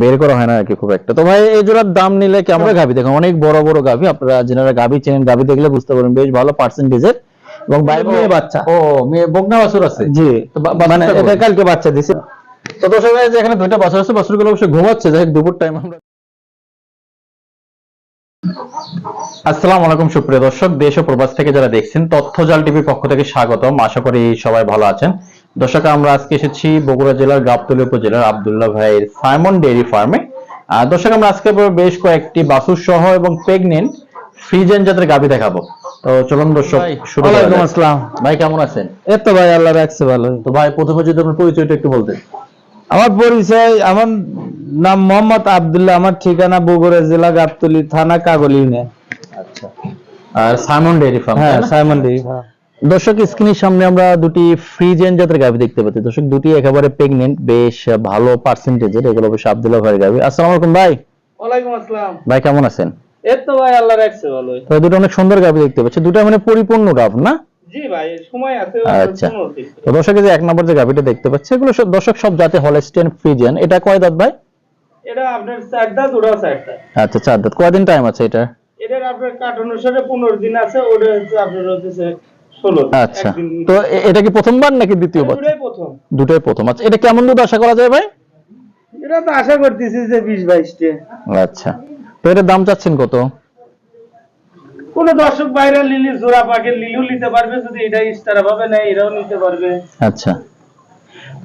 বের করা হয় না আর কি খুব একটা। তো ভাই এই জোড়ার দাম নিলে কেমন? গাভি দেখুন অনেক বড় বড় গাভি। আপনারা যারা গাভি চেনেন গাভি দেখলে বুঝতে পারবেন বেশ ভালো পার্সেন্টেজের এবং বাইরে মেয়ে বাচ্চা। ও মেয়ে বকনা বাছুর আছে? জি। মানে এটা কালকে বাচ্চা দিছে। তো দর্শক ভাই এখানে দুইটা বাছুর আছে বাছুরগুলো অবশ্যই ঘুমাচ্ছে। যাই দুপুর টাইম আমরা আসসালামু আলাইকুম সুপ্রিয় দর্শক। দেশ ও প্রবাস থেকে যারা দেখছেন তথ্য জাল টিভির পক্ষ থেকে স্বাগতম। আশা করি সবাই ভালো আছেন। দর্শক আমরা আজকে এসেছি বগুড়া জেলার গাবতলী উপজেলার আবদুল্লাহ ভাইয়ের সাইমন ডেয়ারি ফার্মে। আর দর্শক আমরা আজকে বেশ কয়েকটি বাসুর সহ এবং প্রেগনেন্ট ফ্রিজেন জাতের গাভি দেখাবো। তো চলুন দর্শক শুরু আসসালাম। ভাই কেমন আছেন? এই তো ভাই আল্লাহ রাখছে ভালো। তো ভাই প্রথমে যদি আপনার পরিচয়টা একটু বলতেন। আমার পরিচয় আমার নাম মোহাম্মদ আব্দুল্লাহ। আমার ঠিকানা বগুড়া জেলা গাবতলী থানা কাগল ইউনিয়ন আচ্ছা। আর সাইমন ডেয়ারি ফার্ম হ্যাঁ সাইমন ডেইরি ফার্ম। দর্শক স্ক্রিনের সামনে আমরা দুটি ফ্রিজেন জাতের গাভি দেখতে পাচ্ছি। দর্শক দুটি একেবারে প্রেগনেন্ট বেশ ভালো পার্সেন্টেজের এগুলো অবশ্যই আব্দুল্লাহ ভাইয়ের গাভি। আসসালামু আলাইকুম ভাই। ওয়ালাইকুম আসসালাম। ভাই কেমন আছেন? এই তো ভাই আল্লাহ রাখছে ভালো তো দুটো অনেক সুন্দর গাভি দেখতে পাচ্ছি। দুটো মানে পরিপূর্ণ গাভ না? জি ভাই সময় আছে আচ্ছা। তো দর্শক যে এক নম্বর যে গাভিটা দেখতে পাচ্ছি এগুলো সব দর্শক সব জাতে হলস্টেন ফ্রিজিয়ান এটা কয় দাঁত ভাই? এটা আপনার চারটা দুটো চারটা আচ্ছা চার দাঁত। কয়দিন টাইম আছে এটা? এটার আপনার কাঠ অনুসারে পনেরো দিন আছে ওটা হচ্ছে আপনার হচ্ছে আচ্ছা। তো এটা কি প্রথমবার নাকি দ্বিতীয় বাচ্চা দুটাই প্রথম। দুটোই প্রথম। আচ্ছা এটা কেমন দুধ আশা করা যায় ভাই? এটা তো আশা করতেছি যে বিশ বাইশটে আচ্ছা। তো দাম চাচ্ছেন কত? কোন দর্শক বাইরে লিলি জোড়া পাকে লিলিও নিতে পারবে যদি এটা ইস্তারা ভাবে না এরাও নিতে পারবে। আচ্ছা।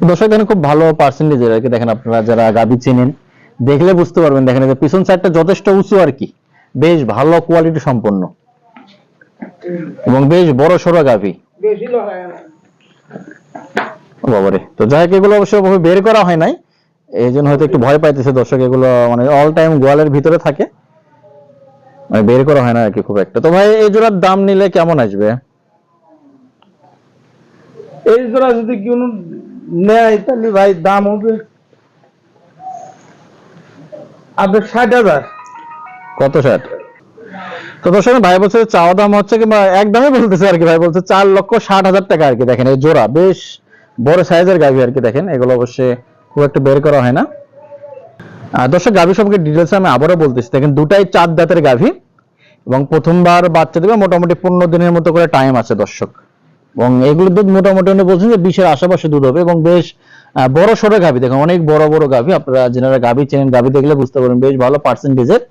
দর্শক দেখেন খুব ভালো পার্সেন্টেজ কি। দেখেন আপনারা যারা গাবি চেনেন দেখলে বুঝতে পারবেন দেখেন যে পিছন সাইডটা যথেষ্ট উঁচু আর কি। বেশ ভালো কোয়ালিটি সম্পন্ন। এবং বেশ বড় সড়ো গাভি। বাবারে। তো যাই হোক এগুলো অবশ্য বের করা হয় নাই। এই জন্য হয়তো একটু ভয় পাইতেছে দর্শক এগুলো মানে অল টাইম গোয়ালের ভিতরে থাকে। মানে বের করা হয় না আর কি খুব একটা। তো ভাই এই জোড়ার দাম নিলে কেমন আসবে? এই জোড়া যদি নেয় তাহলে ভাই দাম হবে আপনার ষাট হাজার। কত ষাট? তো দর্শক, ভাই বলছে চাওয়া দাম হচ্ছে কিংবা একদমই বলতেছে আর কি, ভাই বলছে চার লক্ষ ষাট হাজার টাকা আর কি, দেখেন এই জোড়া, বেশ বড় সাইজের গাভি আর কি, দেখেন, এগুলো অবশ্যই খুব একটা বের করা হয় না। দর্শক, গাভি সম্পর্কে ডিটেলস আমি আবারও বলতেছি, দেখেন দুটাই চার দাঁতের গাভি এবং প্রথমবার বাচ্চা দেবে, মোটামুটি পনেরো দিনের মতো করে টাইম আছে দর্শক। এবং এগুলোর দুধ মোটামুটি উনি বলছেন যে বিশের আশেপাশে দুধ হবে এবং বেশ বড় সড়ো গাভি, দেখেন অনেক বড় বড় গাভি, আপনারা যারা গাভি চেনেন, গাভি দেখলে বুঝতে পারবেন, বেশ ভালো পার্সেন্টেজের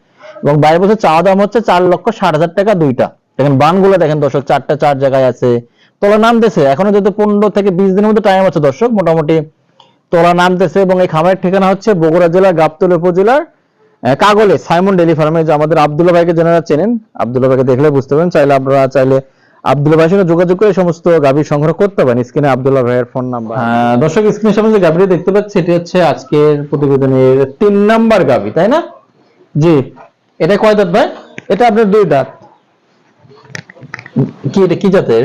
এবং বাইরে বছর চাওয়া দাম হচ্ছে চার লক্ষ ষাট হাজার টাকা দুইটা। দেখেন বানগুলো দেখেন দর্শক চারটা চার জায়গায় আছে। তোলা নামতেছে এখনও যেহেতু পনেরো থেকে বিশ দিনের মতো টাইম আছে দর্শক মোটামুটি তোলা নামতেছে এবং এই খামারের ঠিকানা হচ্ছে বগুড়া জেলার গাবতলী উপজেলার কাগলে সাইমন ডেলি ফার্মে। যে আমাদের আব্দুল্লাহ ভাইকে যারা চেনেন আবদুল্লা ভাইকে দেখলে বুঝতে পারেন চাইলে আপনারা চাইলে আব্দুল্লাহ ভাইয়ের সঙ্গে যোগাযোগ করে সমস্ত গাভী সংগ্রহ করতে পারেন। স্ক্রিনে আব্দুল্লাহ ভাইয়ের ফোন নাম্বার দর্শক স্ক্রিনের সামনে যে গাভীটি দেখতে পাচ্ছি এটি হচ্ছে আজকের প্রতিবেদনের তিন নাম্বার গাভী তাই না? জি। এটা কয় দাঁত ভাই? এটা আপনার দুই দাঁত। কি এটা কি জাতের?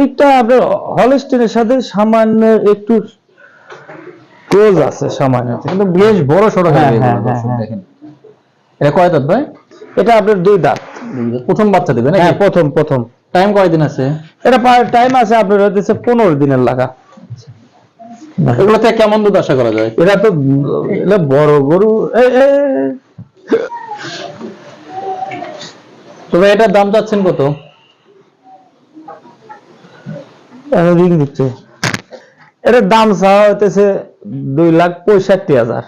এইটা আপনার হলস্টেনের সাথে সামান্য একটু ক্লোজ আছে সামান্য। কিন্তু বেশ বড় সড়ো হ্যাঁ, হ্যাঁ, এগুলো, দর্শক হ্যাঁ, দেখেন। এটা কয় দাঁত ভাই? এটা আপনার দুই দাঁত। প্রথম বাচ্চা দেবে হ্যাঁ প্রথম প্রথম। টাইম কয়দিন আছে? এটা টাইম আছে আপনার হচ্ছে পনেরো দিনের লাগা। এগুলোতে কেমন দুধ আশা করা যায়? এটা তো বড় গরু। এ- তবে এটার দাম চাচ্ছেন কত? রিং দিচ্ছে এটার দাম চাওয়া হইতেছে দুই লাখ পঁয়ষট্টি হাজার।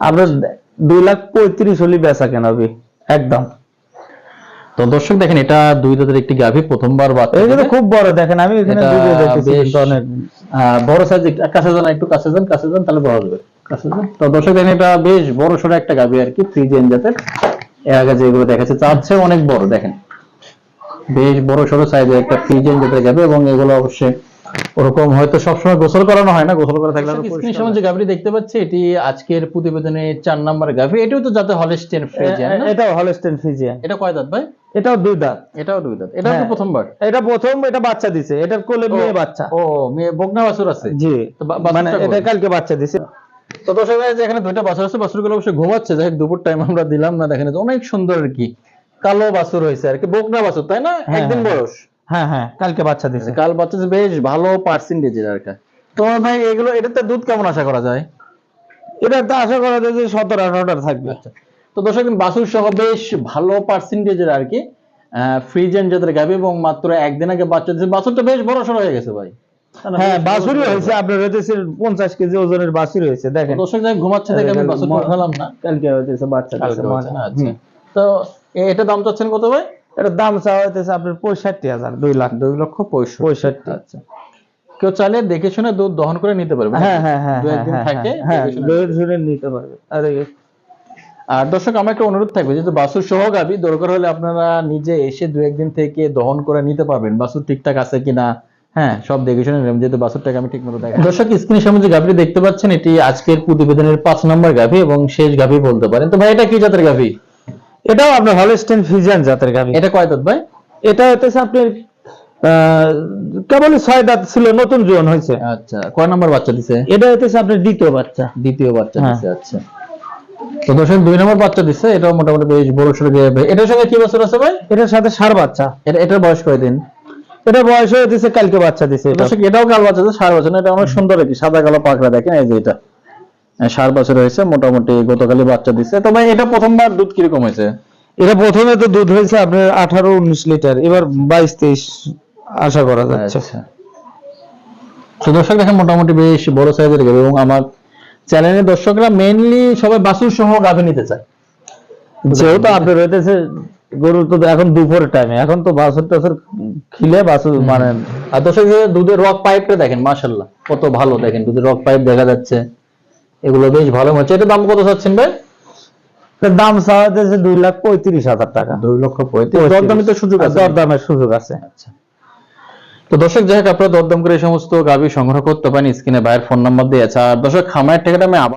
আপনার দুই লাখ পঁয়ত্রিশ হলে বেচা কেন হবে একদম। তো দর্শক দেখেন এটা দুই দাঁতের একটি গাভী প্রথমবার বাচ্চা দেবে। খুব বড় দেখেন আমি এখানে এটা ভিডিও দেখতেছি অনেক। বড় সাইজ কাছে যান একটু কাছে যান কাছে যান তাহলে বড় হবে। কাছে যান। তো দর্শক দেখেন এটা বেশ বড় সড়ো একটা গাভী আর কি ফ্রিজেন জাতের। এর আগে যেগুলো দেখাচ্ছে তার চেয়ে অনেক বড় দেখেন। বেশ বড় সড়ো সাইজের একটা গাভী এবং এগুলো অবশ্যই ওরকম হয়তো সবসময় গোসল করানো হয় না গোসল করা থাকলে স্ক্রিনের সামনে যে দেখতে পাচ্ছি এটি আজকের প্রতিবেদনে চার নাম্বার গাভী এটাও তো যাতে হলস্টেন ফ্রিজিয়ান? এটাও হলস্টেন ফিজিয়ান এটা কয় দাঁত ভাই? এটাও দুই দাঁত। এটাও দুই দাঁত। এটা তো হ্যাঁ। প্রথমবার। এটা প্রথম এটা বাচ্চা দিছে। এটার কোলে মেয়ে বাচ্চা। ও মেয়ে বকনা বাছুর আছে। জি। মানে এটা কালকে বাচ্চা দিছে। তো দর্শক ভাই এখানে দুইটা বাছুর আছে বাছুরগুলো অবশ্যই ঘুমাচ্ছে। যাই দুপুর টাইম আমরা দিলাম না দেখেন অনেক সুন্দর আর কি কালো বাছুর হয়েছে আর কি বকনা বাছুর তাই না? হ্যাঁ, একদিন হ্যাঁ। বয়স। হ্যাঁ হ্যাঁ কালকে বাচ্চা দিছে। কাল বাচ্চা বেশ ভালো পার্সেন্টেজের আর কি। তোমার ভাই এগুলো এটাতে দুধ কেমন আশা করা যায়? এটা তো আশা করা যায় যে সতেরো আঠারোটা থাকবে। তো দর্শক বাসুর সহ বেশ ভালো পার্সেন্টেজের আর কি ফ্রিজেন জাতের গাভি এবং মাত্র একদিন আগে বাচ্চা দিয়েছে বাছুরটা বেশ বড় সড় হয়ে গেছে ভাই। হ্যাঁ বাছুরি হয়েছে আপনার হইতেছে পঞ্চাশ কেজি ওজনের বাছুরি হয়েছে দেখেন। দর্শক যাই ঘুমাচ্ছে দেখে আমি বাছুর না। কালকে হইতেছে বাচ্চা আচ্ছা। তো এটা দাম চাচ্ছেন কত ভাই? এটার দাম চাওয়া হইতেছে আপনার পঁয়ষট্টি হাজার দুই লাখ। দুই লক্ষ পঁয়ষট্টি। আচ্ছা। কেউ চাইলে দেখে শুনে দুধ দহন করে নিতে পারবে হ্যাঁ হ্যাঁ হ্যাঁ দু একদিন থাকে শুনে। নিতে পারবে আরে আর দর্শক আমার একটা অনুরোধ থাকবে যেহেতু বাসুর সহ গাবি দরকার হলে আপনারা নিজে এসে দু একদিন থেকে দহন করে নিতে পারবেন। বাসুর ঠিকঠাক আছে কিনা হ্যাঁ সব দেখে শুনে নেবেন যেহেতু বাসুরটাকে আমি ঠিক মতো দেখি দর্শক স্ক্রিনের সামনে যে গাভিটি দেখতে পাচ্ছেন এটি আজকের প্রতিবেদনের পাঁচ নম্বর গাভি এবং শেষ গাভি বলতে পারেন। তো ভাই এটা কি জাতের গাভি? এটাও আপনার হলস্টেন ফিজিয়ান জাতের গাভি। এটা কয় দাঁত ভাই? এটা হইতেছে আপনার আহ, কেবলই ছয় দাঁত ছিল নতুন জোয়ান হয়েছে আচ্ছা কয় নম্বর বাচ্চা দিছে? এটা হইতেছে আপনার দ্বিতীয় বাচ্চা। দ্বিতীয় বাচ্চা হ্যাঁ। দিছে আচ্ছা। তো দর্শক দুই নম্বর বাচ্চা দিছে এটাও মোটামুটি বেশ বড় সড়ো এটার সঙ্গে কি বছর আছে ভাই? এটার সাথে সার বাচ্চা। এটা এটার বয়স কয়দিন? এটা বয়স হইতেছে কালকে বাচ্চা দিছে দর্শক এটাও কাল বাচ্চা সার বছর না, এটা অনেক সুন্দর একটি সাদা কালো পাকড়া দেখেন এই যে এটা। হ্যাঁ, সার বছর হয়েছে মোটামুটি গতকালই বাচ্চা দিচ্ছে তবে এটা প্রথমবার দুধ কীরকম হয়েছে? এটা প্রথমে তো দুধ হয়েছে আপনার আঠারো উনিশ লিটার এবার বাইশ তেইশ আশা করা যাচ্ছে। আচ্ছা। তো দর্শক দেখেন মোটামুটি বেশ বড় সাইজের গাভী এবং আমার চ্যানেলের দর্শকরা মেইনলি সবাই বাসুর সহ গাভী নিতে চায়। যেহেতু আপনার হইতেছে গরু তো এখন দুপুরের টাইমে এখন তো বাছুর টাছুর খিলে বাছুর মানে আর দর্শক দুধের রক পাইপটা দেখেন মাশাল্লাহ কত ভালো দেখেন দুধের রক পাইপ দেখা যাচ্ছে। এগুলো বেশ ভালো হচ্ছে। এটা দাম কত চাচ্ছেন ভাই? দাম চাওয়া দুই লাখ পঁয়ত্রিশ হাজার টাকা। দুই লক্ষ পঁয়ত্রিশ। দরদামি তো সুযোগ আছে। দরদামের সুযোগ আছে। আচ্ছা। তো দর্শক যাই হোক আপনারা দরদাম করে এই সমস্ত গাভী সংগ্রহ করতে পারেন। স্ক্রিনে ভাইয়ের ফোন নাম্বার দিয়েছে। আর দর্শক খামারের ঠিকানা আমি আবার